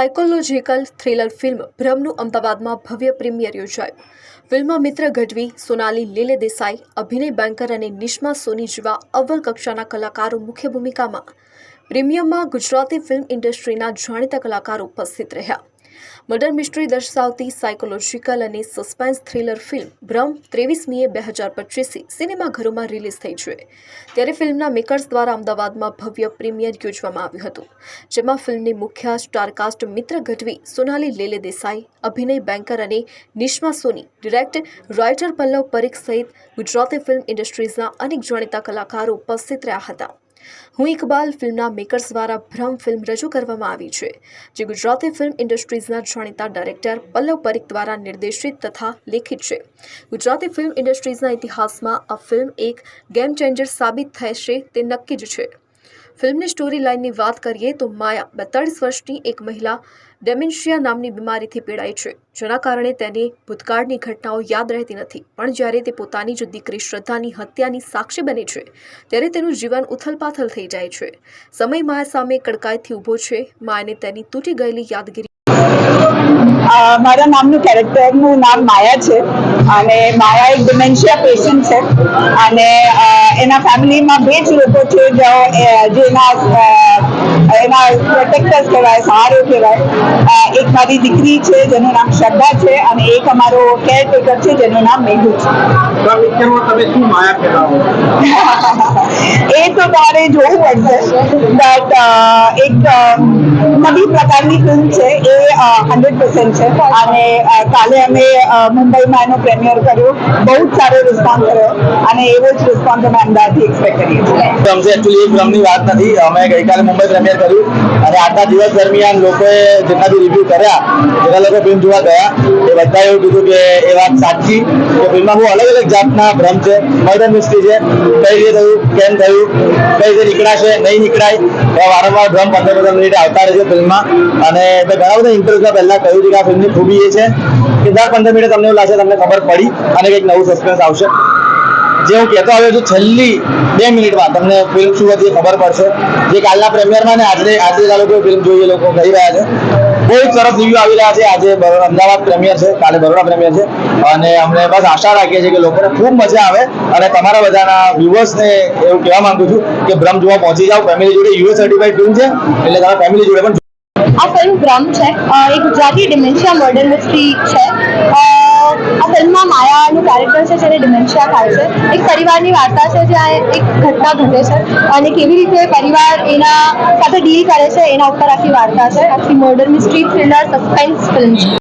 Psychological thriller film ભ્રમનું અમદાવાદમાં ભવ્ય premier યોજાયું. ફિલ્મમાં મિત્ર ગઢવી, સોનાલી, લીલે દેસાઈ, અભિનય બેંકર અને નિષ્મા સોની જેવા અવ્વલ કક્ષાના કલાકારો મુખ્ય ભૂમિકામાં. પ્રીમિયમમાં ગુજરાતી ફિલ્મ ઇન્ડસ્ટ્રીના જાણીતા કલાકારો ઉપસ્થિત રહ્યા. મર્ડર મિસ્ટ્રી દર્શાવતી સાયકોલોજીકલ અને સસ્પેન્સ થ્રિલર ફિલ્મ ભ્રમ ત્રેવીસમીએ બે હજાર પચીસથી સિનેમાઘરોમાં રિલીઝ થઈ છે. ત્યારે ફિલ્મના મેકર્સ દ્વારા અમદાવાદમાં ભવ્ય પ્રીમિયર યોજવામાં આવ્યું હતું, જેમાં ફિલ્મની મુખ્ય સ્ટારકાસ્ટ મિત્ર ગઢવી, સોનાલી લેલે દેસાઈ, અભિનય બેન્કર અને નિશ્મા સોની ડિરેક્ટર રાઇટર પલ્લવ પરીખ સહિત ગુજરાતી ફિલ્મ ઇન્ડસ્ટ્રીઝના અનેક જાણીતા કલાકારો ઉપસ્થિત રહ્યા હતા. હું ઇકબાલ ફિલ્મના મેકર્સ દ્વારા ભ્રમ ફિલ્મ રજૂ કરવામાં આવી છે, જે ગુજરાતી ફિલ્મ ઇન્ડસ્ટ્રીઝના જાણીતા ડાયરેક્ટર પલ્લવ પરીખ દ્વારા નિર્દેશિત તથા લેખિત છે. ગુજરાતી ફિલ્મ ઇન્ડસ્ટ્રીઝના ઇતિહાસમાં આ ફિલ્મ એક ગેમ ચેન્જર સાબિત થશે તે નક્કી જ છે. ફિલ્મની સ્ટોરી લાઇનની વાત કરીએ તો માયા, બેતાળીસ વર્ષની એક મહિલા ડેમેન્શિયા નામની બીમારીથી પીડાય છે. જેના કારણે તેને ભૂતકાળની ઘટનાઓ યાદ રહેતી નથી. પણ જ્યારે તે પોતાની જ દીકરી શ્રદ્ધાની હત્યાની સાક્ષી બને છે, ત્યારે તેનું જીવન ઉથલપાથલ થઈ જાય છે. સમય મા સામે કડકાઈથી ઊભો છે. માને તેની તૂટી ગયેલી યાદગીરી મારા નામનું કેરેક્ટરનું નામ માયા છે. અને માયા એક ડિમેન્શિયા પેશન્ટ છે. અને એના ફેમિલીમાં બે જ લોકો છે જેના એના પ્રોટેક્ટર્સ કહેવાય સહારો કહેવાય. એક મારી દીકરી છે જેનું નામ શ્રદ્ધા છે અને એક અમારો કેરટેકર છે જેનું નામ મેઘુ છે. તો આ પિક્ચરમાં તમે શું માયા ફેલાવો એ તો તમારે જોવું પડશે. બટ એક નવી પ્રકારની ફિલ્મ છે. એ હંડ્રેડ પર્સન્ટ છે. અને કાલે અમે મુંબઈમાં એનો પ્રેમિયર કર્યો. બહુ જ સારો રિસ્પોન્સ રહ્યો અને એવો જ રિસ્પોન્સ અમે અમદાવાદથી એક્સપેક્ટ કરીએ છીએ. ફિલ્મ છે એકચ્યુઅલી એક ફિલ્મની વાત નથી. અમે ગઈકાલે મુંબઈ પ્રીમિયર કર્યું. અને આટલા દિવસ દરમિયાન લોકોએ જેટલા બી રિવ્યુ કર્યા, જેટલા લોકો ફિલ્મ જોવા ગયા, એ બધા એવું કીધું કે એ વાત સાચી, કે ફિલ્મમાં બહુ અલગ અલગ જાતના ભ્રમ છે મર્ડર મિસ્ટ્રી છે, કઈ રીતે થયું, કેમ થયું, કઈ રીતે નીકળાશે, નહીં નીકળાય એવા વારંવાર ભ્રમ પંદર પંદર મિનિટ આવતા રહે છે ફિલ્મમાં અને મેં ઘણા બધા ઇન્ટરવ્યુમાં પહેલાં કહ્યું છે કે આ ફિલ્મની ખૂબી એ છે કે દર પંદર મિનિટે તમને એવું લાગશે, તમને ખબર પડી અને કંઈક નવું સસ્પેન્સ આવશે. જે હું કહેતો આવ્યો છું છેલ્લી બે મિનિટમાં. તમને ફિલ્મ શું હતી ખબર પડશે. જે કાલના પ્રેમિયરમાં ને આજે આજે લોકો ફિલ્મ જોઈએ લોકો કહી રહ્યા છે. બહુ સરસ રિવ્યુ આવી રહ્યા છે. આજે અમદાવાદ પ્રેમિયર છે. કાલે બરોડા પ્રેમિયર છે. અને અમને બસ આશા રાખીએ છીએ કે લોકોને ખૂબ મજા આવે. અને તમારા બધાના વ્યુઅર્સને એવું કહેવા માંગુ છું કે ભ્રમ જોવા પહોંચી જાઓ. ફેમિલી જોડે યુએસ સર્ટિફાઈડ ફિલ્મ છે. એટલે તમારા ફેમિલી જોડે પણ આ ફિલ્મ ભ્રમ છે. એ ગુજરાતી ડિમેન્શિયા મર્ડર મિસ્ટ્રી છે. આ ફિલ્મમાં માયાનું કેરેક્ટર છે, જેને ડિમેન્શિયા થાય છે. એક પરિવારની વાર્તા છે, જ્યાં એક ઘટના ઘટે છે. અને કેવી રીતે પરિવાર એના સાથે ડીલ કરે છે, એના ઉપર આખી વાર્તા છે. આખી murder mystery thriller suspense film છે.